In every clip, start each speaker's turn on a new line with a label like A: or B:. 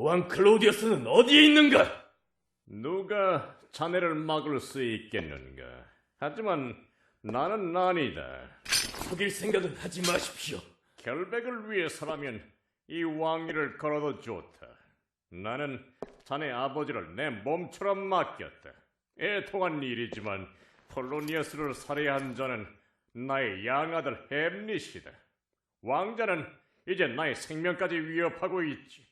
A: 왕 클로디어스는 어디에 있는가?
B: 누가 자네를 막을 수 있겠는가? 하지만 나는 아니다.
A: 속일 생각은 하지 마십시오.
B: 결백을 위해서라면 이 왕위를 걸어도 좋다. 나는 자네 아버지를 내 몸처럼 맡겼다. 애통한 일이지만 폴로니어스를 살해한 자는 나의 양아들 햄릿이다. 왕자는 이제 나의 생명까지 위협하고 있지.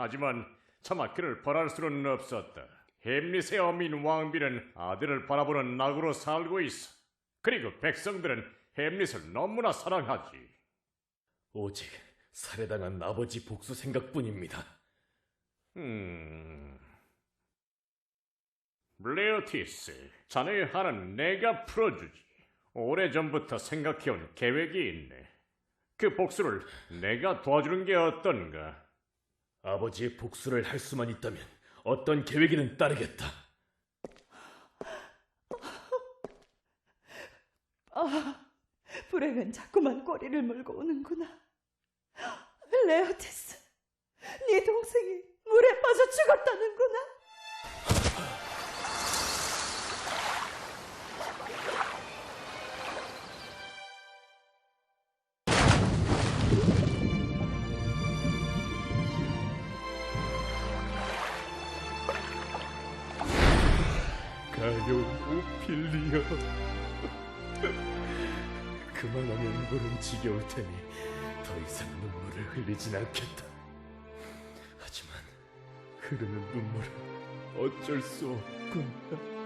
B: 하지만 차마 그를 벌할 수는 없었다. 햄릿의 어민 왕비는 아들을 바라보는 낙으로 살고 있어. 그리고 백성들은 햄릿을 너무나 사랑하지.
A: 오직 살해당한 아버지 복수 생각뿐입니다.
B: 음... 레오티스, 자네의 한은 내가 풀어주지. 오래전부터 생각해온 계획이 있네. 그 복수를 내가 도와주는 게 어떤가?
A: 아버지의 복수를 할 수만 있다면 어떤 계획이든 따르겠다.
C: 아, 불행은 자꾸만 꼬리를 물고 오는구나. 레오티스, 네 동생이 물에 빠져 죽었다는구나.
A: 가요 오필리아. 그만하면 물은 지겨울 테니 더 이상 눈물을 흘리진 않겠다. 하지만 흐르는 눈물은 어쩔 수 없군.